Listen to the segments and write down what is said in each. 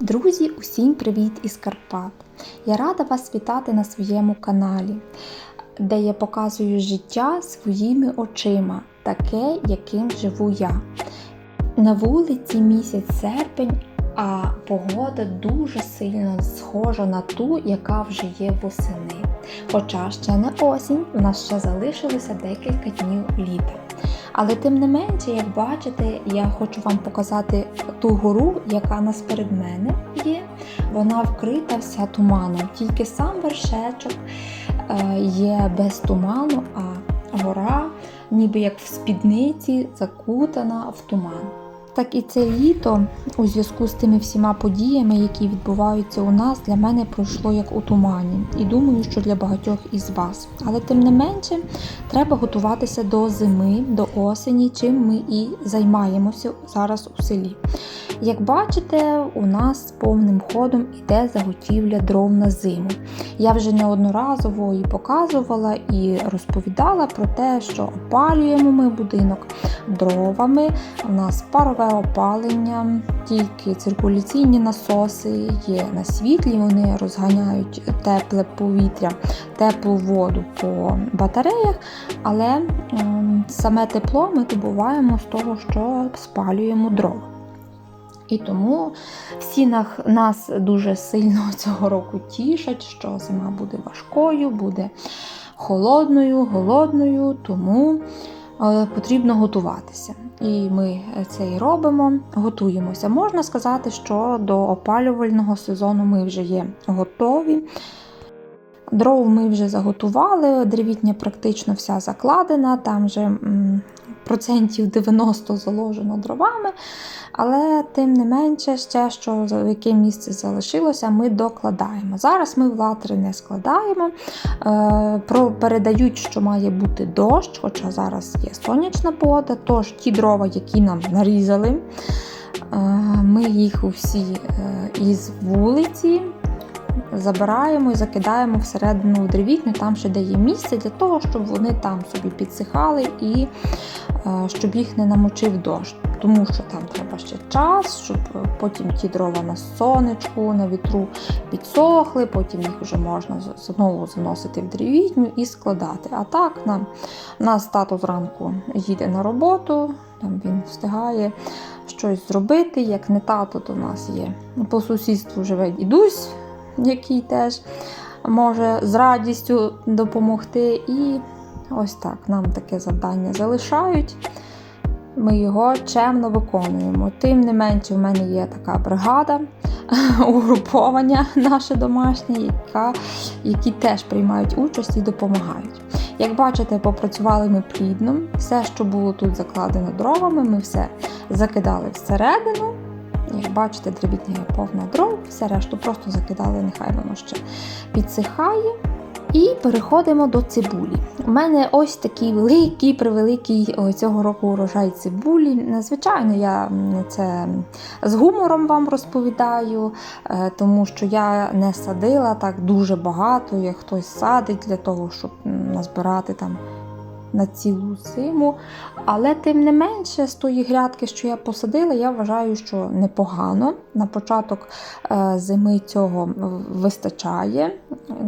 Друзі, усім привіт із Карпат! Я рада вас вітати на своєму каналі, де я показую життя своїми очима, таке, яким живу я. На вулиці місяць серпень, а погода дуже сильно схожа на ту, яка вже є восени. Хоча ще не осінь, у нас ще залишилося декілька днів літа. Але тим не менше, як бачите, я хочу вам показати ту гору, яка нас перед мене є. Вона вкрита вся туманом. Тільки сам вершечок е, є без туману, а гора, ніби як в спідниці, закутана в туман. Так і це літо у зв'язку з тими всіма подіями, які відбуваються у нас, для мене пройшло як у тумані. І думаю, що для багатьох із вас. Але тим не менше, треба готуватися до зими, до осені, чим ми і займаємося зараз у селі. Як бачите, у нас повним ходом іде заготівля дров на зиму. Я вже неодноразово і показувала і розповідала про те, що опалюємо ми будинок дровами. У нас парове опалення, тільки циркуляційні насоси є на світлі, вони розганяють тепле повітря, теплу воду по батареях, але ем, саме тепло ми добуваємо з того, що спалюємо дрова. І тому всі на- нас дуже сильно цього року тішать, що зима буде важкою, буде холодною, голодною, тому потрібно готуватися. І ми це і робимо, готуємося. Можна сказати, що до опалювального сезону ми вже є готові. Дров ми вже заготували, древітня практично вся закладена, там вже процентів 90 заложено дровами. Але тим не менше, ще що яке місце залишилося, ми докладаємо. Зараз ми в латри не складаємо. Е, про, передають, що має бути дощ, хоча зараз є сонячна погода, тож ті дрова, які нам нарізали, е, ми їх усі е, із вулиці забираємо і закидаємо всередину древітню, там ще де є місце для того, щоб вони там собі підсихали і е, щоб їх не намочив дощ. Тому що там треба ще час, щоб потім ті дрова на сонечку, на вітру підсохли, потім їх вже можна знову заносити в древітню і складати. А так нам нас тато зранку їде на роботу, там він встигає щось зробити. Як не тато, то в нас є по сусідству живе дідусь, який теж може з радістю допомогти. І ось так нам таке завдання залишають. Ми його чемно виконуємо. Тим не менше, в мене є така бригада угруповання наше домашнє, яка, які теж приймають участь і допомагають. Як бачите, попрацювали ми плідно. Все, що було тут закладено дровами, ми все закидали всередину. Як бачите, дрібітня є повна дров, все решту просто закидали, нехай воно ще підсихає. І переходимо до цибулі. У мене ось такий великий, превеликий цього року урожай цибулі. Звичайно, я це з гумором вам розповідаю, е, тому що я не садила так дуже багато, як хтось садить для того, щоб назбирати там на цілу зиму. Але тим не менше, з тої грядки, що я посадила, я вважаю, що непогано. На початок е, зими цього вистачає.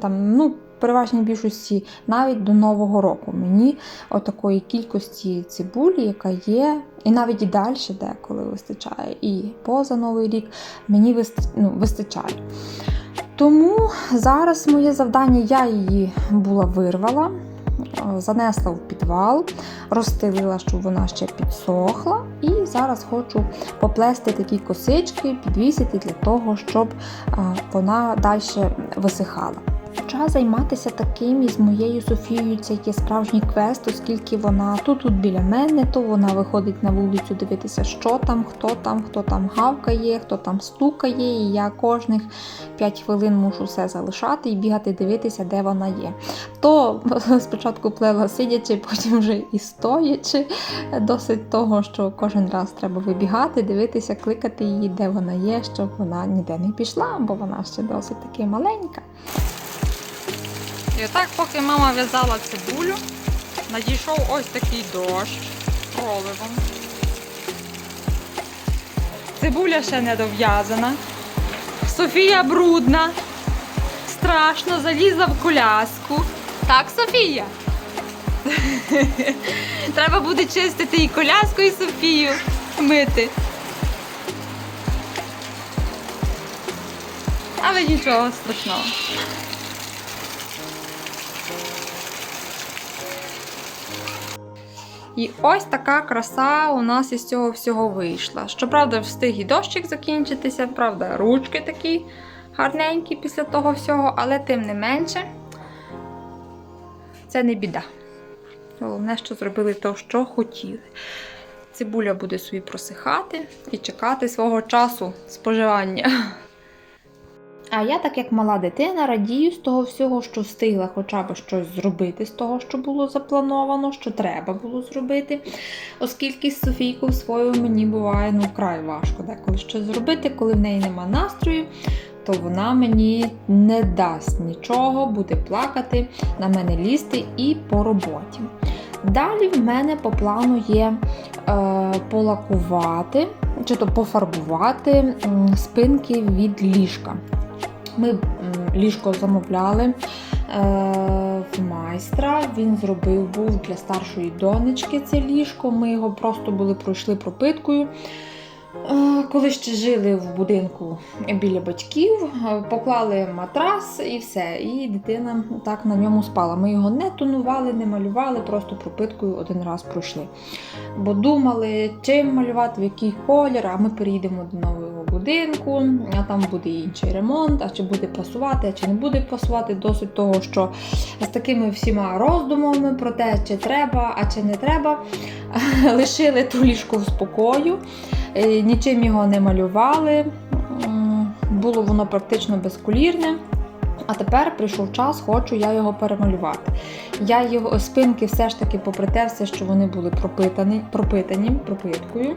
Там, ну, переважній більшості навіть до Нового року мені отакої кількості цибулі, яка є, і навіть і далі деколи вистачає, і поза Новий рік мені ну, вистачає. Тому зараз моє завдання, я її була вирвала, занесла в підвал, розстелила, щоб вона ще підсохла. І зараз хочу поплести такі косички, підвісити для того, щоб е, вона далі висихала. Почала займатися таким із моєю Софією. Це є справжній квест, оскільки вона то тут біля мене, то вона виходить на вулицю дивитися, що там, хто там, хто там гавкає, хто там стукає. І я кожних 5 хвилин мушу все залишати і бігати дивитися, де вона є. То спочатку плела сидячи, потім вже і стоячи. Досить того, що кожен раз треба вибігати, дивитися, кликати її, де вона є, щоб вона ніде не пішла, бо вона ще досить таки маленька. І отак, поки мама в'язала цибулю, надійшов ось такий дощ проливом. Цибуля ще не дов'язана. Софія брудна. Страшно залізла в коляску. Так, Софія? Треба буде чистити і коляску, і Софію мити. Але нічого страшного. І ось така краса у нас із цього всього вийшла. Щоправда, встиг і дощик закінчитися, правда, ручки такі гарненькі після того всього, але тим не менше, це не біда. Головне, що зробили те, що хотіли. Цибуля буде собі просихати і чекати свого часу споживання. А я, так як мала дитина, радію з того всього, що встигла хоча б щось зробити з того, що було заплановано, що треба було зробити. Оскільки з Софійкою своєю мені буває ну вкрай важко деколи щось зробити, коли в неї нема настрою, то вона мені не дасть нічого, буде плакати, на мене лізти і по роботі. Далі в мене по плану є е, полакувати чи то пофарбувати спинки від ліжка. Ми ліжко замовляли е, в майстра. Він зробив був для старшої донечки це ліжко. Ми його просто були пройшли пропиткою. Е, Коли ще жили в будинку біля батьків, е, поклали матрас і все. І дитина так на ньому спала. Ми його не тонували, не малювали, просто пропиткою один раз пройшли. Бо думали, чим малювати, в який колір, а ми переїдемо до нового будинку, а там буде інший ремонт, а чи буде пасувати, а чи не буде пасувати. Досить того, що з такими всіма роздумами про те, чи треба, а чи не треба, лишили ту ліжку в спокою. Е, Нічим його не малювали. Було воно практично безколірне. А тепер прийшов час, хочу я його перемалювати. Я його спинки все ж таки, попри те, все, що вони були пропитані, пропитані пропиткою.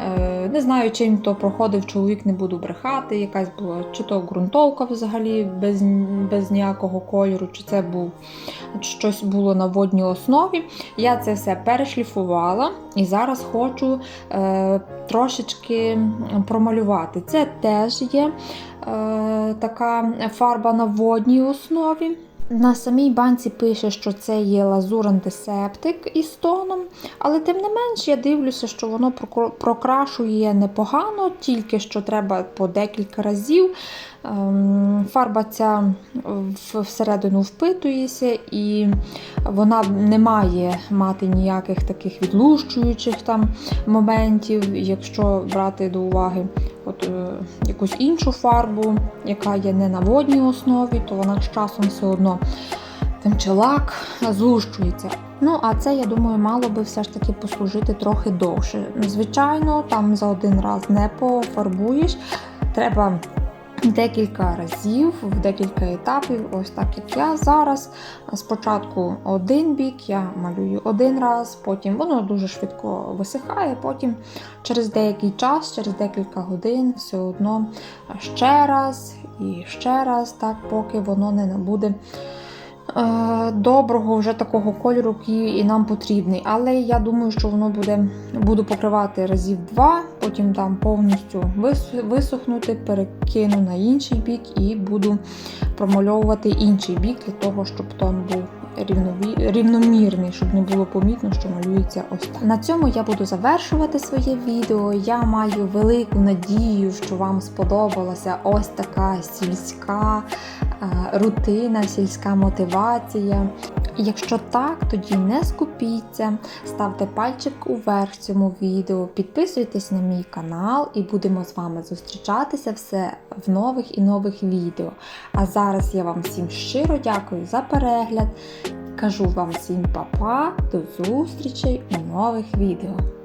Е, не знаю, чим то проходив чоловік, не буду брехати. Якась була чи то ґрунтовка взагалі без, без ніякого кольору, чи це був щось було на водній основі. Я це все перешліфувала і зараз хочу е, трошечки промалювати. Це теж є е, така фарба на водній основі. На самій банці пише, що це є лазур антисептик із тоном, але тим не менш я дивлюся, що воно прокрашує непогано, тільки що треба по декілька разів. Ем, Фарба ця всередину впитується і вона не має мати ніяких таких відлущуючих там моментів, якщо брати до уваги от, е, якусь іншу фарбу, яка є не на водній основі, то вона з часом все одно тим чи лак злущується. Ну, а це, я думаю, мало би все ж таки послужити трохи довше. Звичайно, там за один раз не пофарбуєш. Треба декілька разів, в декілька етапів, ось так як я зараз. Спочатку один бік, я малюю один раз, потім воно дуже швидко висихає, потім через деякий час, через декілька годин, все одно ще раз і ще раз, так, поки воно не набуде. Е, Доброго вже такого кольору, який і нам потрібний. Але я думаю, що воно буде буду покривати разів два, потім там повністю вис- висохнути, перекину на інший бік і буду промальовувати інший бік для того, щоб тон був рівномірний, щоб не було помітно, що малюється ось так. На цьому я буду завершувати своє відео. Я маю велику надію, що вам сподобалася ось така сільська е, рутина, сільська мотивація. Якщо так, тоді не скупіться, ставте пальчик уверх цьому відео, підписуйтесь на мій канал і будемо з вами зустрічатися все в нових і нових відео. А зараз я вам всім щиро дякую за перегляд. Кажу вам всім па-па, до зустрічей у нових відео.